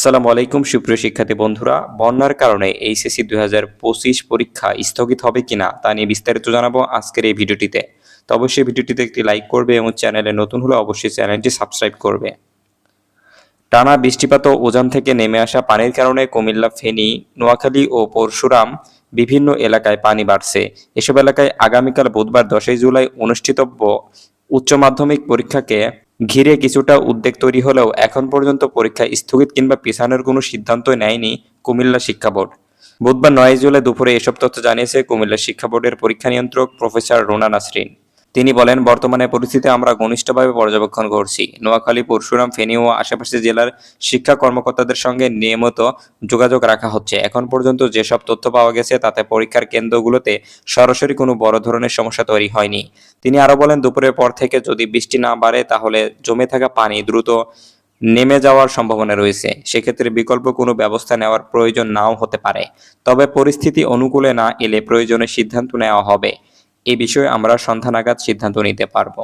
আসসালামু আলাইকুম, সুপ্রিয় শিক্ষার্থী বন্ধুরা। বন্যার কারণে এইচএসসি দুই হাজার পঁচিশ পরীক্ষা স্থগিত হবে কিনা তা নিয়ে বিস্তারিত জানাব আজকের এই ভিডিওটিতে। তো অবশ্যই ভিডিওটিতে একটি লাইক করবে এবং চ্যানেলে নতুন হলে অবশ্যই চ্যানেলটি সাবস্ক্রাইব করবে। টানা বৃষ্টিপাত ও উজান থেকে নেমে আসা পানির কারণে কুমিল্লা, ফেনী, নোয়াখালী ও পরশুরাম বিভিন্ন এলাকায় পানি বাড়ছে। এসব এলাকায় আগামীকাল বুধবার দশই জুলাই অনুষ্ঠিতব্য উচ্চ মাধ্যমিক পরীক্ষাকে ঘিরে কিছুটা উদ্বেগ তৈরি হলেও এখন পর্যন্ত পরীক্ষা স্থগিত কিংবা পিছানোর কোনো সিদ্ধান্ত নেয়নি কুমিল্লা শিক্ষা বোর্ড। বুধবার নয় জুলাই দুপুরে এসব তথ্য জানিয়েছে কুমিল্লা শিক্ষা বোর্ডের পরীক্ষা নিয়ন্ত্রক প্রফেসর রোনা নাসরিন। তিনি বলেন, বর্তমানে পরিস্থিতি আমরা ঘনিষ্ঠভাবে পর্যবেক্ষণ করছি। নোয়াখালী, পরশুরাম, ফেনী ও আশেপাশে জেলার শিক্ষা কর্মকর্তাদের সঙ্গে নিয়মিত যোগাযোগ রাখা হচ্ছে। এখন পর্যন্ত যেসব তথ্য পাওয়া গেছে, তাতে পরীক্ষার কেন্দ্রগুলোতে সরাসরি কোনো বড় ধরনের সমস্যা তৈরি হয়নি। তিনি আরও বলেন, দুপুরের পর থেকে যদি বৃষ্টি না বাড়ে, তাহলে জমে থাকা পানি দ্রুত নেমে যাওয়ার সম্ভাবনা রয়েছে। সেক্ষেত্রে বিকল্প কোনো ব্যবস্থা নেওয়ার প্রয়োজন নাও হতে পারে। তবে পরিস্থিতি অনুকূলে না এলে প্রয়োজনে সিদ্ধান্ত নেওয়া হবে। এ বিষয়ে আমরা সন্ধানাগাত সিদ্ধান্ত নিতে পারব।